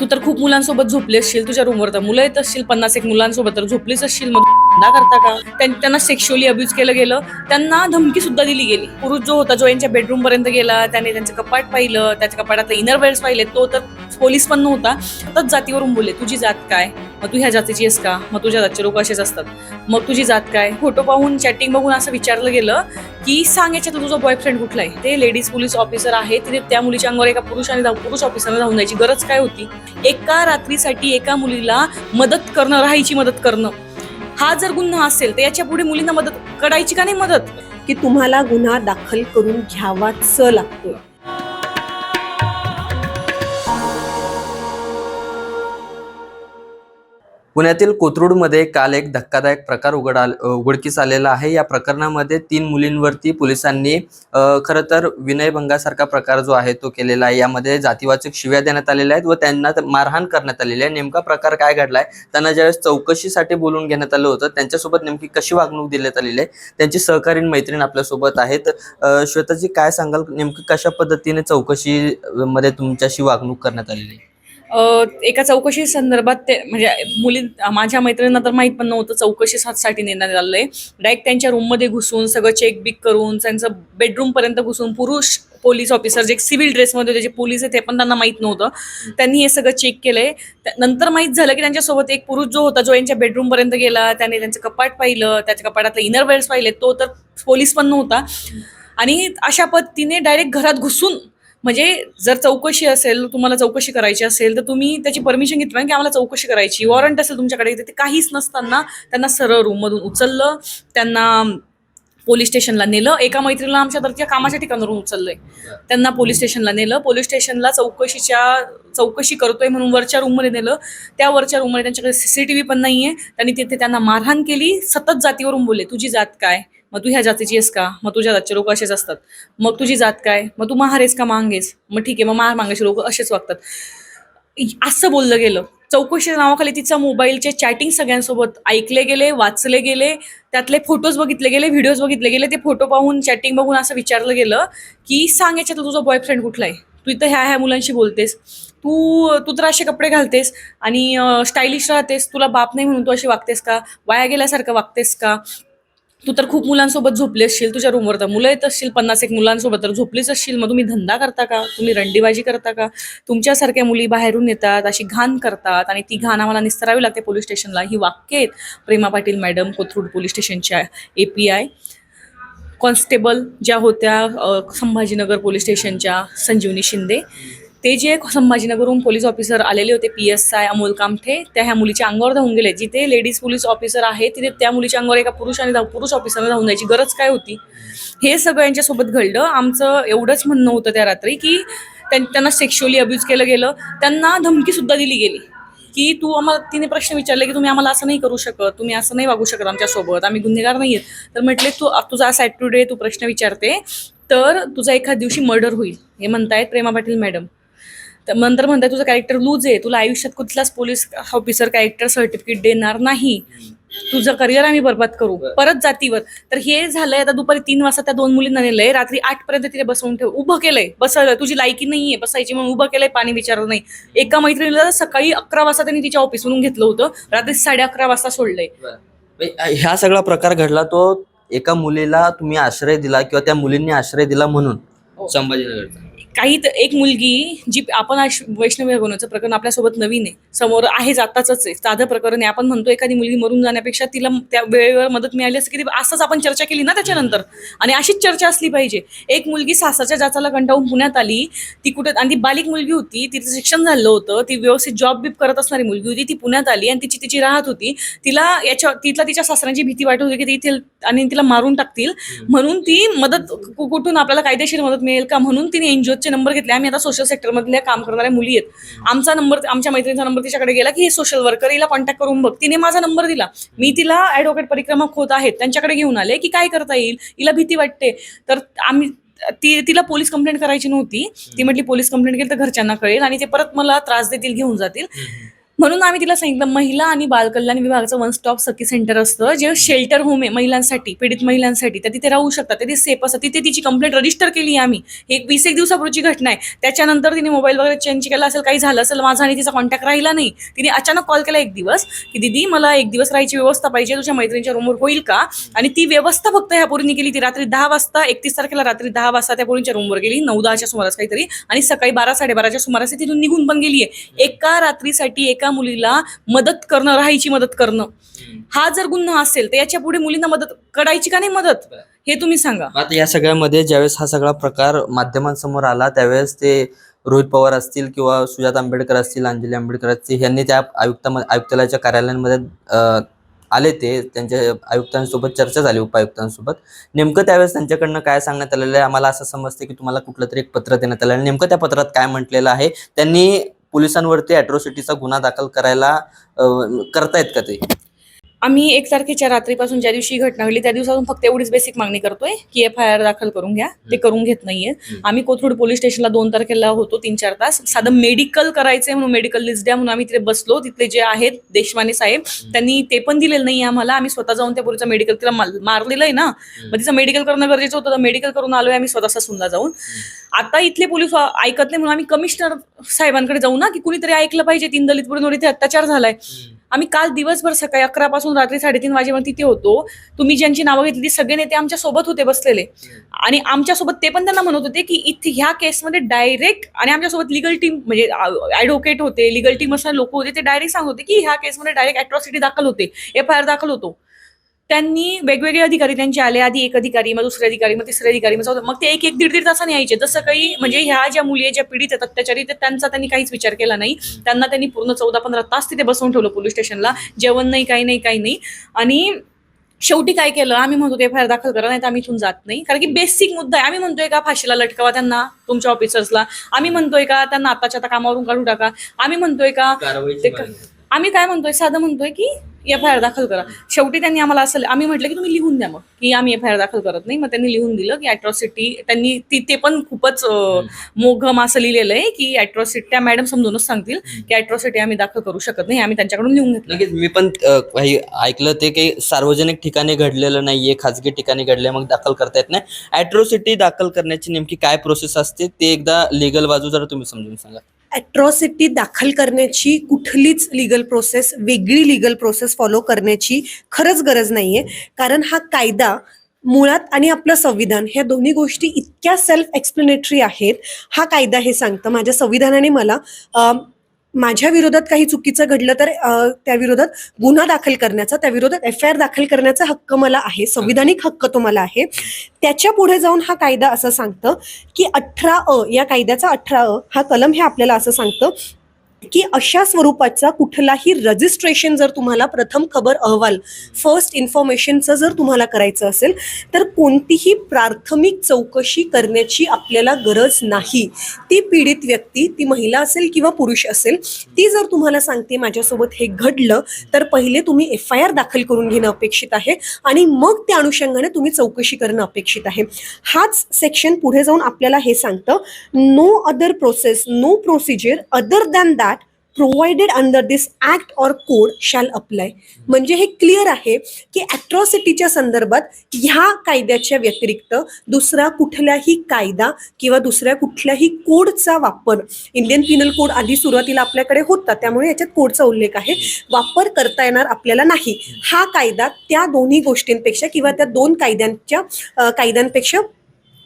तू तर खूप मुलांसोबत झोपली असशील तुझ्या रूमवर तर मुलं येत असतील पन्नास एक मुलांसोबत तर झोपलीच असशील मग. धंदा करता का? त्यांना सेक्शुअली अब्युज केलं गेलं. त्यांना धमकी सुद्धा दिली गेली. पुरुष जो होता जो यांच्या बेडरूम पर्यंत गेला त्याने त्यांचं कपाट पाहिलं त्याच्या कपाटात इनर वेअर्स पाहिले तो तर पोलीस पण नव्हता तर जातीवरून बोलले तुझी जात काय? मग तू ह्या जातीची आहेस का? मग तुझ्या जातचे लोक असेच असतात. मग तुझी जात काय? फोटो पाहून चॅटिंग बघून असं विचारलं गेलं की सांग याच्यात तुझा बॉयफ्रेंड कुठला आहे? ते लेडीज पोलीस ऑफिसर आहे तिथे त्या मुलीच्या अंगावर एका पुरुषाने पुरुष ऑफिसरने जाऊन जायची गरज काय होती? एका रात्रीसाठी एका मुलीला मदत करणं राहायची मदत करणं. हा जर गुन्हा असेल तर याच्यापुढे मुलींना मदत करायची का नाही मदत? की तुम्हाला गुन्हा दाखल करून घ्यावाच लागतो पुण्यातील कोथरूडमध्ये काल एक धक्कादायक प्रकार उघड उघडकीस आलेला आहे. या प्रकरणामध्ये तीन मुलींवरती पोलिसांनी खरं तर विनयभंगासारखा प्रकार जो आहे तो केलेला आहे. यामध्ये जातीवाचक शिव्या देण्यात आलेल्या आहेत व त्यांना मारहाण करण्यात आलेली आहे. नेमका प्रकार काय घडलाय? त्यांना ज्यावेळेस चौकशीसाठी बोलून घेण्यात आलं होतं त्यांच्यासोबत नेमकी कशी वागणूक देण्यात आलेली आहे? त्यांची सहकारीण मैत्रीण आपल्यासोबत आहेत. श्वेताजी काय सांगाल? नेमकं कशा पद्धतीने चौकशी मध्ये तुमच्याशी वागणूक करण्यात आलेली आहे? एका चौकशी संदर्भात ते म्हणजे मुली माझ्या मैत्रिणींना तर माहीत पण नव्हतं चौकशीसाठी नेण्यात आहे डायरेक्ट त्यांच्या रूममध्ये घुसून सगळं चेक बिक करून त्यांचं बेडरूमपर्यंत घुसून पुरुष पोलीस ऑफिसर जे सिव्हिल ड्रेसमध्ये होते जे पोलीस आहे ते पण त्यांना माहीत नव्हतं. त्यांनी हे सगळं चेक केलं त्या- नंतर माहीत झालं की त्यांच्यासोबत एक पुरुष जो होता जो यांच्या बेडरूमपर्यंत गेला. त्याने त्यांचं कपाट पाहिलं. त्याच्या कपाटातलं इनर वेअर्स पाहिले तो तर पोलीस पण नव्हता. आणि अशा पद्धतीने डायरेक्ट घरात घुसून म्हणजे जर चौकशी असेल तुम्हाला चौकशी करायची असेल तर तुम्ही त्याची परमिशन घेतली की आम्हाला चौकशी करायची. वॉरंट असेल तुमच्याकडे ते काहीच नसताना त्यांना सरळ रूममधून उचललं त्यांना पोलीस स्टेशनला नेलं. एका मैत्रीला आमच्या तर कामाच्या ठिकाणावरून उचललंय. त्यांना पोलीस स्टेशनला नेलं. पोलीस स्टेशनला चौकशीच्या चौकशी करतोय म्हणून वरच्या रूममध्ये नेलं. त्या वरच्या रूममध्ये त्यांच्याकडे सीसीटीव्ही पण नाहीये. त्यांनी तिथे त्यांना मारहाण केली. सतत जातीवरून बोलले तुझी जात काय? मग तू ह्या जातीची आहेस का? मग तुझ्या जातचे लोक असेच असतात. मग तुझी जात काय? मग तू महारेस का मांगेस? मग ठीक आहे मग महार मागायचे लोक असेच वागतात. असं बोललं गेलं. चौकशीच्या नावाखाली तिचा मोबाईलचे चॅटिंग सगळ्यांसोबत ऐकले गेले वाचले गेले त्यातले फोटोज बघितले गेले व्हिडिओज बघितले गेले ते फोटो पाहून चॅटिंग बघून असं विचारलं गेलं की सांग याच्यात तुझा बॉयफ्रेंड कुठला आहे तू इथं ह्या ह्या मुलांशी बोलतेस. तू तू तर असे कपडे घालतेस आणि स्टायलिश राहतेस. तुला बाप नाही म्हणून तू अशी वागतेस का? वाया गेल्यासारखं वागतेस का? तू तर खूप मुलांसोबत झोपली असशील तुझ्या रूमवर तर. मुलं येत असतील पन्नास एक मुलांसोबत तर झोपलीच असशील. मग तुम्ही धंदा करता का? तुम्ही रंडीबाजी करता का? तुमच्यासारख्या मुली बाहेरून येतात अशी घाण करतात आणि ती घाण आम्हाला निस्तरावी लागते पोलीस स्टेशनला ही वाक्य आहेत प्रेमा पाटील मॅडम कोथरूड पोलीस स्टेशनच्या ए पी आय कॉन्स्टेबल ज्या होत्या संभाजीनगर पोलीस स्टेशनच्या संजीवनी शिंदे. ते जे संभाजीनगरहून पोलीस ऑफिसर आलेले होते P S I Amol Kamthe त्या ह्या मुलीच्या अंगावर धावून गेले. जिथे लेडीज पोलीस ऑफिसर आहे तिथे त्या मुलीच्या अंगावर एका पुरुषाने धाव पुरुष ऑफिसरने धावून जायची गरज काय होती? हे सगळं यांच्यासोबत घडलं. आमचं एवढंच म्हणणं होतं त्या रात्री की त्यां- त्यांना सेक्शुअली अब्यूज केलं गेलं. त्यांना धमकीसुद्धा दिली गेली. की तू आम्हाला तिने प्रश्न विचारले की तुम्ही आम्हाला असं नाही करू शकत तुम्ही असं नाही वागू शकत आमच्यासोबत आम्ही गुन्हेगार नाही आहेत तर म्हटले तू तुझा असा ॲटिट्यूड तू प्रश्न विचारते तर तुझा एखाद दिवशी मर्डर होईल. हे म्हणतायत प्रेमा पाटील मॅडम. तर नंतर म्हणताय तुझं कॅरेक्टर लूज आहे. तुला आयुष्यात कुठलाच पोलीस ऑफिसर कॅरेक्टर सर्टिफिकेट देणार नाही. तुझं करिअर आम्ही बरबाद करू. परत जातीवर. तर हे झालंय आता दुपारी तीन वाजता त्या दोन मुलींना नेलंय. रात्री आठ पर्यंत तिथे बसवून ठेव. उभं केलंय. बसवलं. तुझी लायकी नाहीये. बसायची म्हणून उभं केलंय पाणी विचारलं नाही. एका मैत्रिणीला सकाळी अकरा वाजता त्यांनी तिच्या ऑफिसमधून घेतलं होतं. रात्री साडे अकरा वाजता सोडलंय. ह्या सगळा प्रकार घडला तो एका मुलीला तुम्ही आश्रय दिला किंवा त्या मुलींनी आश्रय दिला म्हणून संभाजीनगरचा. काही एक मुलगी जी आपण आज वैष्णवी बनवचं प्रकरण आपल्यासोबत नवीन आहे. समोर आहे जाताच आहे. साधं प्रकरण आहे. आपण म्हणतो एखादी मुलगी मरून जाण्यापेक्षा तिला त्या वेळेवर मदत मिळाली असं की असंच आपण चर्चा केली ना त्याच्यानंतर? आणि अशीच चर्चा असली पाहिजे. एक मुलगी सासरच्या जाचाला कंटाळून पुण्यात आली ती कुठे आणि ती बालिक मुलगी होती तिचं शिक्षण झालं होतं ती व्यवस्थित जॉब बिब करत असणारी मुलगी होती ती पुण्यात आली आणि तिची तिची राहत होती. तिला याच्या तिथला तिच्या सासऱ्यांची भीती वाटत होती की ती इथे आणि तिला मारून टाकतील. म्हणून ती मदत कुठून आपल्याला कायदेशीर मदत मिळेल का? म्हणून तिने एनजीओचे नंबर घेतले. आम्ही आता सोशल सेक्टरमधल्या काम करणाऱ्या मुली आहेत. आमचा नंबर आमच्या मैत्रिणीचा नंबर तिच्याकडे गेला की हे सोशल वर्कर हिला कॉन्टॅक्ट करून बघ. तिने माझा नंबर दिला. मी तिला ॲडव्होकेट परिक्रमा होत आहेत. त्यांच्याकडे घेऊन आले की काय करता येईल? हिला भीती वाटते. तर आम्ही ती तिला पोलीस कंप्लेंट करायची नव्हती. ती म्हटली पोलीस कंप्लेंट केली तर घरच्यांना कळेल आणि ते परत मला त्रास देतील घेऊन जातील. म्हणून आम्ही तिला सांगितलं महिला आणि बालकल्याण विभागाचं वन स्टॉप सखी सेंटर असतं जे शेल्टर होम आहे महिलांसाठी पीडित महिलांसाठी. तर तिथे राहू शकतात तिथे सेफ असतात तिथे तिची कंप्लेंट रजिस्टर केली आहे आम्ही. एक वीस एक दिवसापूर्वीची घटना आहे. त्याच्यानंतर तिने मोबाईल वगैरे चेंज केला असेल काही झालं असेल माझा आणि तिचा कॉन्टॅक्ट राहिला नाही. तिने अचानक कॉल केला एक दिवस की दिदी मला एक दिवस राहायची व्यवस्था पाहिजे तुझ्या मैत्रिणीच्या रूमवर होईल का? आणि ती व्यवस्था फक्त ह्या पोरीने केली. ती रात्री दहा वाजता एकतीस तारखेला रात्री दहा वाजता त्या पोरींच्या रूमवर गेली. नऊ दहाच्या सुमारास काहीतरी. आणि सकाळी बारा साडेबाराच्या सुमारास तिथून निघून पण गेली आहे एका रात्रीसाठी एका मुलीला मदत करणं राहायची मदत करणं. हा जर गुन्हा असेल तर याच्यापुढे मुलींना मदत करायची का नाही मदत? हे तुम्ही सांगा. आता या सगळ्यामध्ये ज्यावेळेस हा सगळा प्रकार माध्यमांसमोर आला त्यावेळेस ते रोहित पवार असतील किंवा सुजात आंबेडकर असतील अंजली आंबेडकर असतील यांनी त्या आयुक्त आयुक्तालयाच्या कार्यालयांमध्ये आले ते. त्यांच्या आयुक्तांसोबत चर्चा झाली उपायुक्तांसोबत. नेमकं त्यावेळेस त्यांच्याकडनं काय सांगण्यात आलेलं आहे? आम्हाला असं समजते की तुम्हाला कुठलं तरी एक पत्र देण्यात आलं आहे. नेमकं त्या पत्रात काय म्हटलेलं आहे? त्यांनी पोलिसांवरती अॅट्रॉसिटीचा गुन्हा दाखल करायला करतायत का ते? आम्ही एक तारखेच्या रात्रीपासून ज्या दिवशी ही घटना घडली त्या दिवसापासून फक्त एवढीच बेसिक मागणी करतोय की एफ आय आर दाखल करून घ्या. ते करून घेत नाहीये. आम्ही कोथरूड पोलीस स्टेशनला दोन तारखेला होतो तीन चार तास. साधं मेडिकल करायचंय म्हणून मेडिकल लिस्ट द्या म्हणून आम्ही तिथे बसलो. तिथले जे आहेत देशमाने साहेब त्यांनी ते पण दिलेलं नाही आम्हाला. आम्ही स्वतः जाऊन त्या पोरीचं मेडिकल तिला मारलेलं आहे ना. मग तिचं मेडिकल करणं गरजेचं होतं तर मेडिकल करून आलोय आम्ही स्वतः ससूनला जाऊन. आता इथले पोलीस ऐकत नाही म्हणून आम्ही कमिशनर साहेबांकडे जाऊ ना की कुणीतरी ऐकलं पाहिजे. तीन दलित पोरींवर इथे अत्याचार झालाय. आम्ही काल दिवसभर सकाळी अकरा पासून रात्री साडेतीन वाजेपर्यंत तिथे होतो. तुम्ही ज्यांची नावं घेतली ती सगळे नेते आमच्यासोबत होते बसलेले. आणि आमच्यासोबत ते पण त्यांना म्हणत होते की इथे ह्या केसमध्ये डायरेक्ट आणि आमच्यासोबत लिगल टीम म्हणजे ऍडव्होकेट होते लिगल टीम असणारे लोक होते ते डायरेक्ट सांगत होते की ह्या केसमध्ये डायरेक्ट अॅट्रॉसिटी दाखल होते एफ आय आर दाखल होतो. त्यांनी वेगवेगळे अधिकारी त्यांचे आले आधी एक अधिकारी मग दुसरे अधिकारी मग तिसरे अधिकारी मग चौथे- मग ते एक एक दीड दीड तासाने यायचे. जसं काही म्हणजे ह्या ज्या मुली आहेत, ज्या पीडित आहेत अत्याचारी ते त्यांचा त्यांनी काहीच विचार केला नाही. त्यांना त्यांनी पूर्ण चौदा पंधरा तास तिथे बसवून ठेवलं पोलीस स्टेशनला. जेवण नाही काही नाही काही नाही. आणि शेवटी काय केलं? आम्ही म्हणतो आय आर दाखल करा नाही तर आम्ही इथून जात नाही. कारण की बेसिक मुद्दा आहे. आम्ही म्हणतोय का फाशीला लटकावा त्यांना तुमच्या ऑफिसर्सला आम्ही म्हणतोय का त्यांना आताच्या आता कामावरून काढू टाका. आम्ही म्हणतोय का ते क- आम्ही काय म्हणतोय? साधं म्हणतोय की एफ आय आर दाखल करा. शेवटी त्यांनी आम्हाला असं आम्ही म्हटलं की तुम्ही लिहून द्या मग. की आम्ही एफ आय आर दाखल करत नाही. मग त्यांनी लिहून दिलं की अॅट्रॉसिटी त्यांनी ती ते पण खूपच मोघम असं लिहिलेलं आहे की अॅट्रॉसिटी त्या मॅडम समजूनच सांगतील की अॅट्रॉसिटी आम्ही दाखल करू शकत नाही. आम्ही त्यांच्याकडून लिहून घेतलं. मी पण काही ऐकलं ते काही सार्वजनिक ठिकाणी घडलेलं नाहीये खाजगी ठिकाणी घडले मग दाखल करता येत नाही. अॅट्रॉसिटी दाखल करण्याची नेमकी काय प्रोसेस असते ते एकदा लिगल बाजू जरा तुम्ही समजून सांगा. ॲट्रॉसिटी दाखल करण्याची कुठलीच लिगल प्रोसेस वेगळी लिगल प्रोसेस फॉलो करण्याची खरंच गरज नाही आहे कारण हा कायदा मुळात आणि आपलं संविधान ह्या दोन्ही गोष्टी इतक्या सेल्फ एक्सप्लेनेटरी आहेत. हा कायदा हे सांगतं. माझ्या संविधानाने मला माझ्या विरोधात काही चुकीचं घडलं तर त्या विरोधात गुन्हा दाखल करण्याचा त्या विरोधात एफ आय आर दाखल करण्याचा हक्क मला आहे संविधानिक हक्क तो मला आहे. त्याच्या पुढे जाऊन हा कायदा असं सांगतं की अठरा अ या कायद्याचा अठरा अ हा कलम हे आपल्याला असं सांगतं की अशा स्वरूपाचा कुठलाही रजिस्ट्रेशन जर तुम्हाला प्रथम खबर अहवाल फर्स्ट इन्फॉर्मेशनचं जर तुम्हाला करायचं असेल तर कोणतीही प्राथमिक चौकशी करण्याची आपल्याला गरज नाही. ती पीडित व्यक्ती ती महिला असेल किंवा पुरुष असेल ती जर तुम्हाला सांगते माझ्यासोबत हे घडलं तर पहिले तुम्ही एफ आय आर दाखल करून घेणं अपेक्षित आहे आणि मग त्या अनुषंगाने तुम्ही चौकशी करणं अपेक्षित आहे. हाच सेक्शन पुढे जाऊन आपल्याला हे सांगतं no other process no procedure other than that provided under this act or code shall apply म्हणजे हे क्लिअर आहे की अॅट्रॉसिटीच्या संदर्भात ह्या कायद्याच्या व्यतिरिक्त दुसरा कुठलाही कायदा किंवा दुसऱ्या कुठल्याही कोडचा वापर इंडियन पिनल कोड आधी सुरुवातीला आपल्याकडे होता त्यामुळे याच्यात कोडचा उल्लेख आहे. वापर करता येणार आपल्याला नाही. हा कायदा त्या दोन्ही गोष्टींपेक्षा किंवा त्या दोन कायद्यांच्या कायद्यांपेक्षा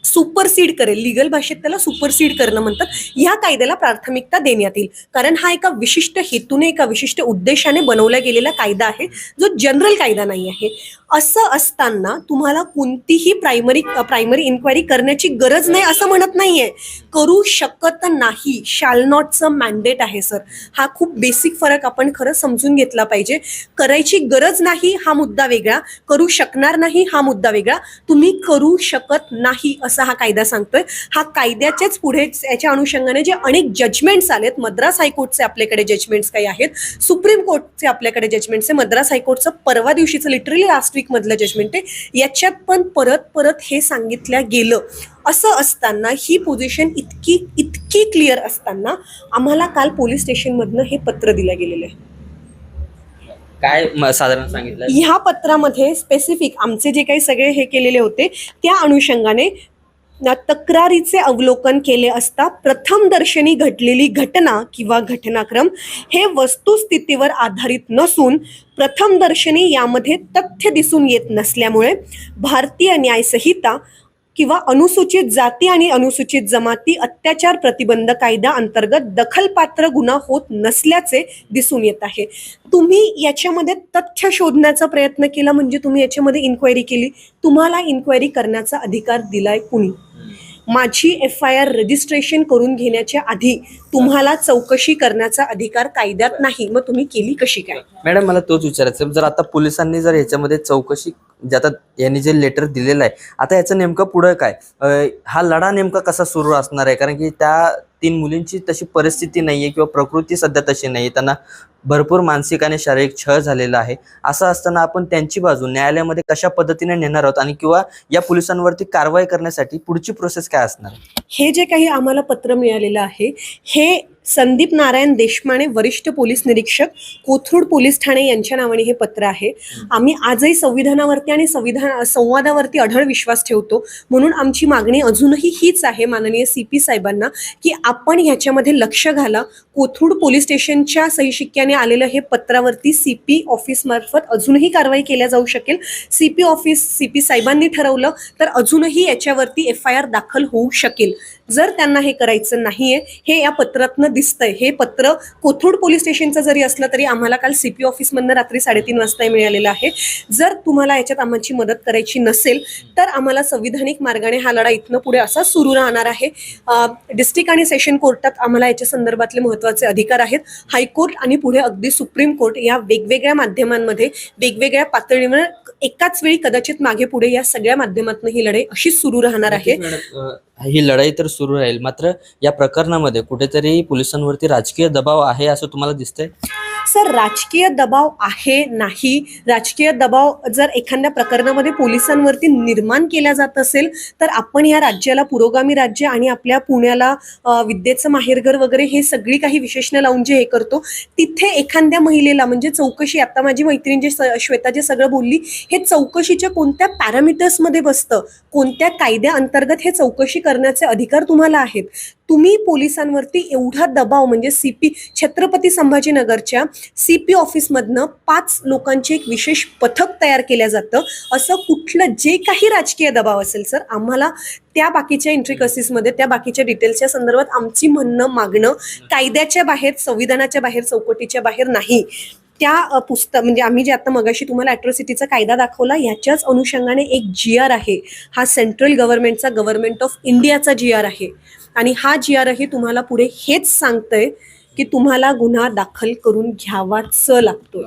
सुपरसीड करेल लिगल भाषेत त्याला सुपरसीड करणं म्हणतात ह्या कायद्याला प्राथमिकता देण्यात येईल. कारण हा एका विशिष्ट हेतूने एका विशिष्ट उद्देशाने बनवला गेलेला कायदा आहे जो जनरल कायदा नाही आहे. असं असताना तुम्हाला कोणतीही प्रायमरी प्रायमरी इन्क्वायरी करण्याची गरज नाही असं म्हणत नाहीये. करू शकत नाही. शाल नॉटचं मॅन्डेट आहे सर हा खूप बेसिक फरक आपण खरं समजून घेतला पाहिजे. करायची गरज नाही हा मुद्दा वेगळा. करू शकणार नाही हा मुद्दा वेगळा. तुम्ही करू शकत नाही असं असा हा कायदा सांगतोय. हा कायद्याच्याच पुढे याच्या अनुषंगाने जे अनेक जजमेंट्स आलेत मद्रास हायकोर्टचे आपल्याकडे जजमेंट्स काही आहेत. सुप्रीम कोर्टचे आपल्याकडे जजमेंट्स आहे मद्रास हायकोर्टचं परवा दिवशीचं लिटरली लास्ट वीक मधलं जजमेंट आहे. याच्यात पण परत परत हे सांगितलं गेलं. असं असताना ही पोझिशन इतकी इतकी क्लिअर असताना आम्हाला काल पोलीस स्टेशनमधनं हे पत्र दिलं गेलेलं आहे. काय साधारण सांगितलं? ह्या पत्रामध्ये स्पेसिफिक आमचे जे काही सगळे हे केलेले होते त्या अनुषंगाने ना तक्रारीचे अवलोकन केले असता प्रथम दर्शनी घडलेली घटना किंवा घटनाक्रम हे वस्तुस्थितीवर आधारित नसून प्रथम दर्शनी यामध्ये तथ्य दिसून येत नसल्यामुळे भारतीय न्यायसंहिता किंवा अनुसूचित जाती आणि अनुसूचित जमाती अत्याचार प्रतिबंध कायदा अंतर्गत दखलपात्र गुन्हा होत नसल्याचे दिसून येत आहे. तुम्ही याच्यामध्ये तथ्य शोधण्याचा प्रयत्न केला म्हणजे तुम्ही याच्यामध्ये इन्क्वायरी केली. तुम्हाला इन्क्वायरी करण्याचा अधिकार दिलाय कुणी? माझी एफ आय आर रजिस्ट्रेशन करून घेण्याच्या आधी तुम्हाला चौकशी करण्याचा अधिकार कायद्यात नाही. मग तुम्ही केली कशी काय? मॅडम मला तोच विचारायचं जर आता पोलिसांनी जर याच्यामध्ये चौकशी जे आता यांनी जे लेटर दिलेलं आहे आता याचं नेमकं पुढं काय? हा लढा नेमका कसा सुरू असणार आहे? कारण की त्या तीन मुलींची तशी परिस्थिती नाहीये किंवा प्रकृती सध्या तशी नाही त्यांना भरपूर मानसिक आणि शारीरिक छळ झालेला आहे. असं असताना आपण त्यांची बाजू न्यायालयामध्ये कशा पद्धतीने नेणार आहोत? आणि किंवा या पोलिसांवरती कारवाई करण्यासाठी पुढची प्रोसेस काय असणार? हे जे काही आम्हाला पत्र मिळालेलं आहे हे संदीप नारायण देशमाने वरिष्ठ पोलीस निरीक्षक कोथरूड पोलीस ठाणे यांच्या नावाने हे पत्र आहे. आम्ही आजही संविधानावरती आणि संविधान संवादावरती अढळ विश्वास ठेवतो. म्हणून आमची मागणी अजूनही हीच आहे माननीय सी पी साहेबांना की आपण ह्याच्यामध्ये लक्ष घाला. कोथरूड पोलीस स्टेशनच्या सहीशिक्क्याने आलेलं हे पत्रावरती सी पी ऑफिसमार्फत अजूनही कारवाई केल्या जाऊ शकेल. C P office C P साहेबांनी ठरवलं तर अजूनही याच्यावरती एफ आय आर दाखल होऊ शकेल. जर त्यांना हे करायचं नाहीये हे या पत्रातनं दिसतंय. हे पत्र कोथरूड पोलीस स्टेशनचं जरी असलं तरी आम्हाला काल सी पी ऑफिसमधनं रात्री साडेतीन वाजता मिळालेलं आहे. जर तुम्हाला याच्यात आम्हाची मदत करायची नसेल तर आम्हाला संविधानिक मार्गाने हा लढा इथनं पुढे असा सुरू राहणार आहे. डिस्ट्रिक्ट आणि सेशन कोर्टात आम्हाला याच्या संदर्भातले महत्त्वाचे अधिकार आहेत. हायकोर्ट आणि पुढे अगदी सुप्रीम कोर्ट या वेगवेगळ्या माध्यमांमध्ये वेगवेगळ्या पातळीवर एकाच वेळी कदाचित मागे पुढे या सगळ्या माध्यमातून ही लढाई अशीच सुरू राहणार आहे. ही लढाई तर सुरू राहील. मात्र या प्रकरणामध्ये कुठेतरी पोलिसांवरती राजकीय दबाव आहे असं तुम्हाला दिसतंय? सर राजकीय दबाव आहे नाही. राजकीय दबाव जर एखाद्या प्रकरणामध्ये पोलिसांवरती निर्माण केला जात असेल तर आपण या राज्याला पुरोगामी राज्य आणि आपल्या पुण्याला विद्येचं माहेरघर वगैरे हे सगळी काही विशेषणं लावून जे हे करतो तिथे एखाद्या महिलेला म्हणजे चौकशी आता माझी मैत्रीण जे श्वेता जे सगळं बोलली हे चौकशीच्या कोणत्या पॅरामीटर्समध्ये बसतं? कोणत्या कायद्या अंतर्गत हे चौकशी करण्याचे अधिकार तुम्हाला आहेत? तुम्ही पोलिसांवरती एवढा दबाव म्हणजे सीपी छत्रपती संभाजीनगरच्या सीपी ऑफिसमधनं पाच लोकांचे एक विशेष पथक तयार केलं जातं. असं कुठलं जे काही राजकीय दबाव असेल सर आम्हाला त्या बाकीच्या इंट्रिकसीसमध्ये त्या बाकीच्या डिटेल्सच्या संदर्भात आमची म्हणणं मागणं कायद्याच्या बाहेर संविधानाच्या बाहेर चौकटीच्या बाहेर नाही. त्या पुस्तक म्हणजे आम्ही जे आता मगाशी तुम्हाला अॅट्रॉसिटीचा कायदा दाखवला याच्याच अनुषंगाने एक जी आर आहे. हा सेंट्रल गव्हर्नमेंटचा गव्हर्नमेंट ऑफ इंडियाचा जी आर आहे. आणि हा जी आरही तुम्हाला पुढे हेच सांगतंय की तुम्हाला गुन्हा दाखल करून घ्यावाच लागतोय.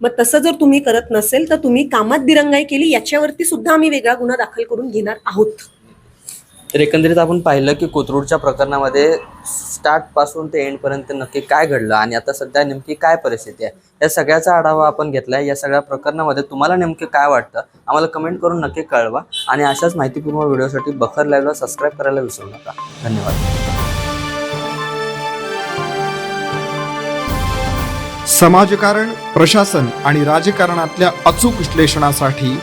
मग तसं जर तुम्ही करत नसेल तर तुम्ही कामात दिरंगाई केली याच्यावरती सुद्धा आम्ही वेगळा गुन्हा दाखल करून घेणार आहोत. तर एकंदरीत आपण पाहिलं की कोथरूडच्या प्रकरणामध्ये स्टार्टपासून ते एंडपर्यंत नक्की काय घडलं आणि आता सध्या नेमकी काय परिस्थिती आहे? या सगळ्याचा आढावा आपण घेतलाय. या सगळ्या प्रकरणामध्ये तुम्हाला नेमके काय वाटतं? आम्हाला कमेंट करून नक्की कळवा आणि अशाच माहितीपूर्ण व्हिडिओसाठी बखर लाईव्हला सबस्क्राईब करायला विसरू नका. धन्यवाद. समाजकारण प्रशासन आणि राजकारणातल्या अचूक विश्लेषणासाठी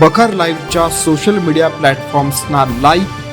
बखर लाईव्हच्या सोशल मीडिया प्लॅटफॉर्म्सना लाईक